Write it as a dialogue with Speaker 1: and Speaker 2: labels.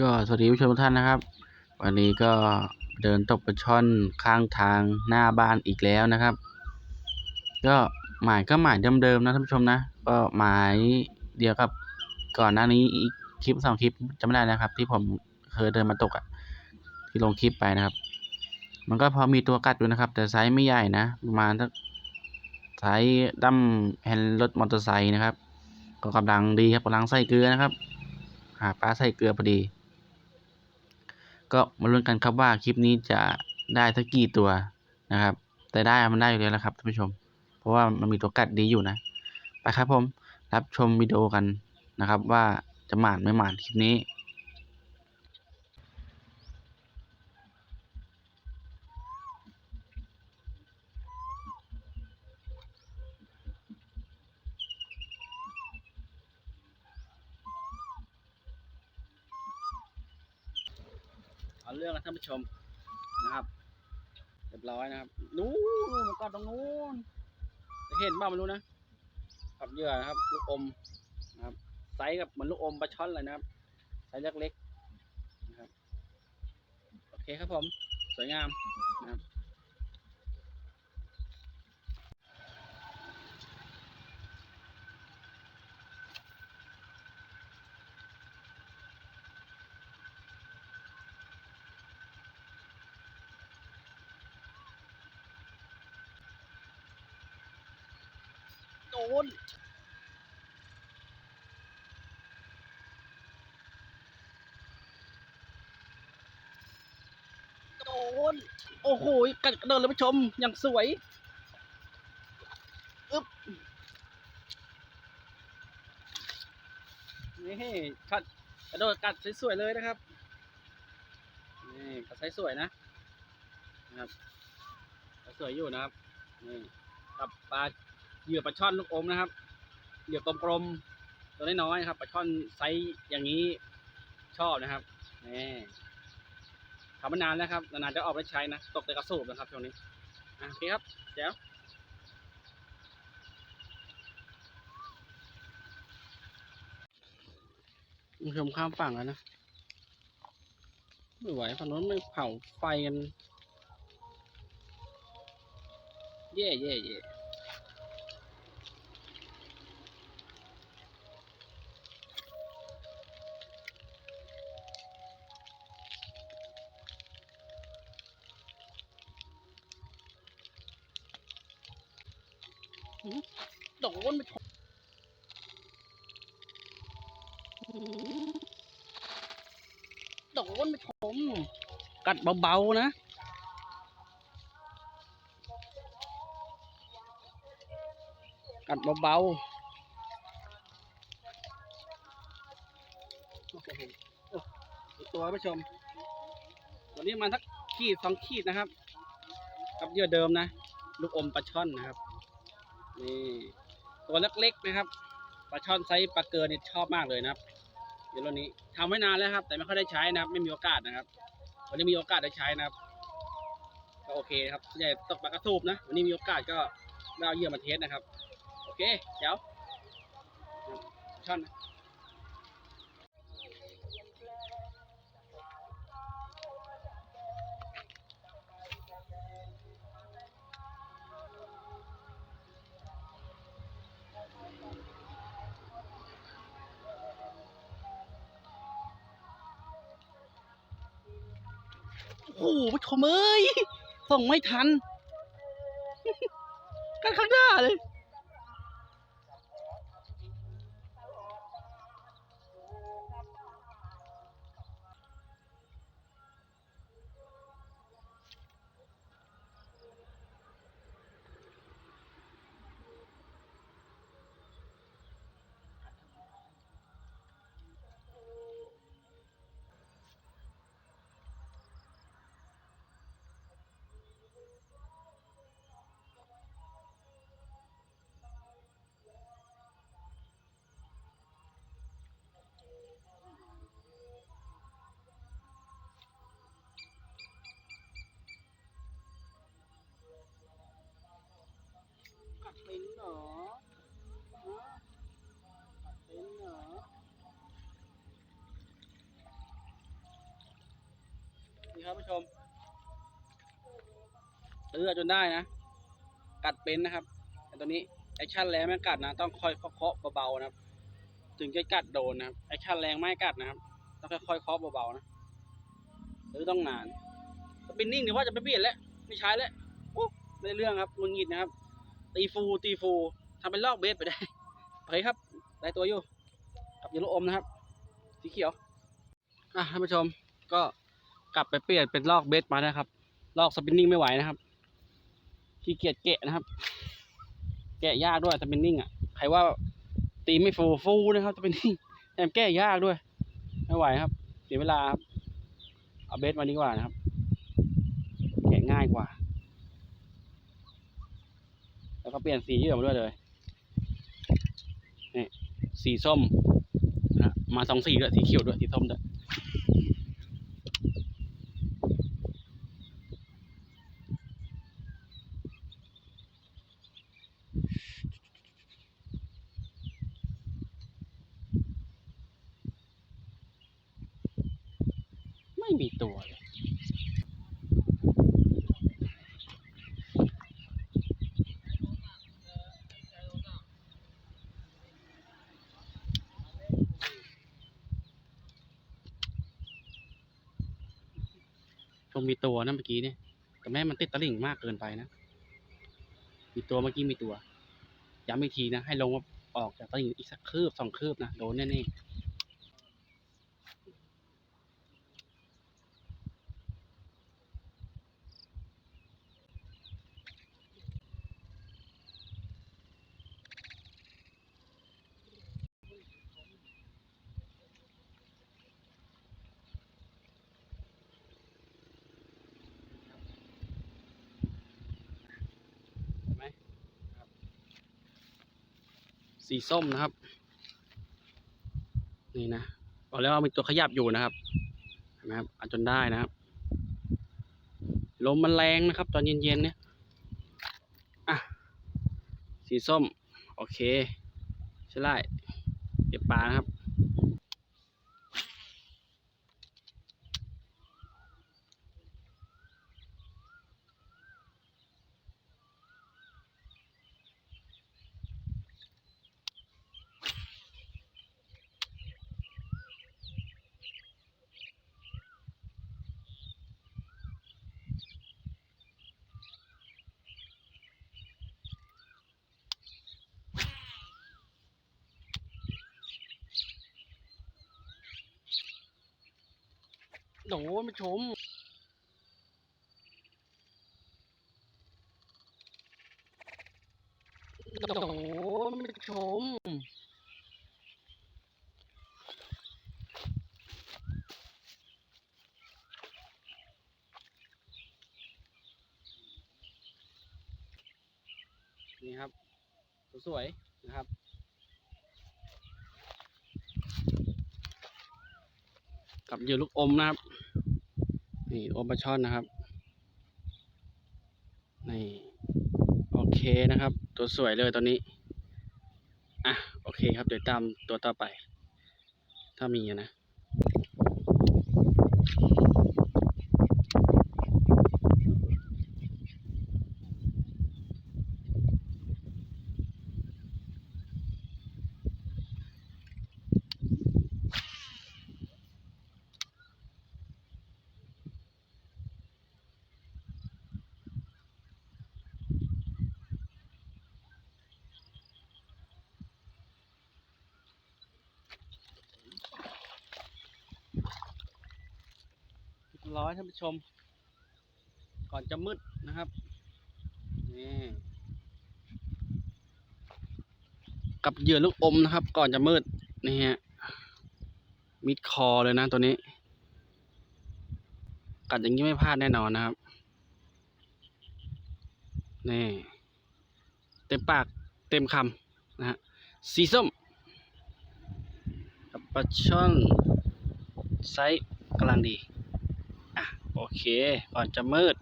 Speaker 1: ก็สวัสดีผู้ชมทุกท่านนะครับ วันนี้ก็เดินตกปลาช่อนข้างทางหน้าบ้านอีกแล้วนะครับ ก็หมายก็หมายเดิมๆนะท่านผู้ชมนะ ก็หมายเดียวกับก่อนหน้านี้อีกคลิปสองคลิปจำไม่ได้นะครับ ที่ผมเคยเดินมาตกอะ่ะที่ลงคลิปไปนะครับ มันก็พอมีตัวกัดอยู่นะครับ แต่ไซส์ไม่ใหญ่นะประมาณสักไซส์ดั้มแฮนด์รถมอเตอร์ไซค์นะครับ ก็กำลังดีครับกำลังใส่เกลือนะครับหาปลาใส่เกลือพอดี ก็มาลุ้นกันครับว่าคลิปนี้จะได้สักกี่ตัวนะครับ แต่ได้มันได้อยู่แล้วครับท่านผู้ชม เพราะว่ามันมีตัวกัดดีอยู่นะ ไปครับผม รับชมวิดีโอกันนะครับ ว่าจะหมานไม่หมานคลิปนี้ เรื่องนะท่านผู้ชมนะครับเรียบร้อยนะครับนู้นมันก็ตรงนู้นจะเห็นบ้างไม่รู้นะกับเหยื่อนะครับ ลูกอมนะครับไซส์กับเหมือนลูกอมปลาช่อนเลยนะครับไซส์เล็กๆนะครับโอเคครับผม สวยงามนะครับ นโดนโอ้โหกัดกระเดินเลยผู้ชม อย่างสวยอึ๊บนี่กัดกระโดดกัดสวยๆเลยนะครับ นี่กัดไซส์สวยนะนะครับสวยอยู่นะครับ นี่กับปลา เหยื่อปลาช่อนลูกอมนะครับ เหยื่อกลมๆตัวน้อยๆนะครับปลาช่อนไซส์อย่างนี้ชอบนะครับนี่ทำมานานแล้วครับนานๆจะออกไปใช้นะตกแต่กระสูบนะครับช่วงนี้อะโอเคครับเดี๋ยวผู้ชมข้ามฝั่งแล้วนะไม่ไหวฝั่งโน้นไม่เผาไฟกัน เย่เย่เย่ โดนไปชมโดนไปชม กัดเบาๆนะกัดเบาๆโอ้โหโอ้อีกตัวผู้ชม ตัวนี้มาสักขีดสองขีดนะครับ กับเยื่อเดิมนะ ลูกอมปลาช่อนนะครับ นี่ตัวเล็กๆนะครับปลาช่อนไซส์ปลาเกลือนี่ชอบมากเลยนะครับเดี๋ยวรุ่นนี้ทำไว้นานแล้วครับ แต่ไม่ค่อยได้ใช้นะครับ ไม่มีโอกาสนะครับ วันนี้มีโอกาสได้ใช้นะครับ ก็โอเคครับส่วนใหญ่ตกปลากระสูบนะวันนี้มีโอกาสก็ได้เอาเหยื่อมาเทสนะครับ โอเคเดี๋ยวช่อนนะ โอ้โหผู้ชมเอ้ยส่งไม่ทัน กันข้างหน้าเลย ครับผู้ชมเลือจนได้นะ กัดเป็นนะครับแต่ตัวนี้แอคชั่นแรงไม่กัดนะ ต้องค่อยเคาะเบาๆนะครับ ถึงจะกัดโดนนะครับแอคชั่นแรงไม่กัดนะครับ ต้องค่อยๆเคาะเบาๆนะหรือต้องนานสปินนิ่งเดี๋ยว่าจะไปเปลี่ยนแล้วไม่ใช้แล้วโอ้ไม่เรื่องครับงุนงิดนะครับ ตีฟูตีฟูทำเป็นลอกเบสไปได้โอเคครับ ได้ตัวอยู่ กับยูโรอมนะครับ สีเขียว อะท่านผู้ชมก็ กลับไปเปลี่ยนเป็นลอกเบสมานะครับ ลอกสปินนิ่งไม่ไหวนะครับขี้เกียจแกะนะครับ แกะยากด้วยสปินนิ่งอะใครว่าตีไม่ฟูฟูนะครับสปินนิ่งแถมแก้ยากด้วย ไม่ไหวครับเสียเวลาครับเอาเบสมาดีกว่านะครับ แกะง่ายกว่า แล้วก็เปลี่ยนสีเยอะมาด้วยเลยนี่สีส้มนะมาสองสีด้วยสีเขียวด้วยสีส้มด้วย มีตัวเลยชมมีตัวนะเมื่อกี้เนี่ยแต่แม่มันติดตะลิ่งมากเกินไปนะ มีตัวเมื่อกี้มีตัวย้ำอีกทีนะ ให้ลงว่าออกจากตะลิ่งอีกสักคืบสองคืบนะ โดนแน่ๆ เห็นไหมครับ สีส้มนะครับ นี่นะบอกแล้วว่ามีตัวขยับอยู่นะครับเห็นไหมครับอาจนได้นะครับ ลมมันแรงนะครับ ตอนเย็นๆเนี่ยอะสีส้ม โอเค ใช่ไล่เก็บปลานะครับ โดนมาชมโดนมาชมนี่ครับ สวยๆนะครับกับเหยื่อลูกอมนะครับ นี่อเปอร์ช่อนนะครับ นี่ โอเคนะครับ ตัวสวยเลยตอนนี้ อะ โอเคครับ เดี๋ยวตามตัวต่อไป ถ้ามีนะ ร้อยท่านผู้ชม ก่อนจะมืดนะครับนี่กับเหยื่อลูกอมนะครับ ก่อนจะมืดนี่ฮะมิดคอเลยนะตัวนี้ กัดอย่างนี้ไม่พลาดแน่นอนนะครับนี่เต็มปากเต็มคำนะฮะสีส้มกับปลาช่อนไซส์กำลังดี โอเค ก่อนจะมืด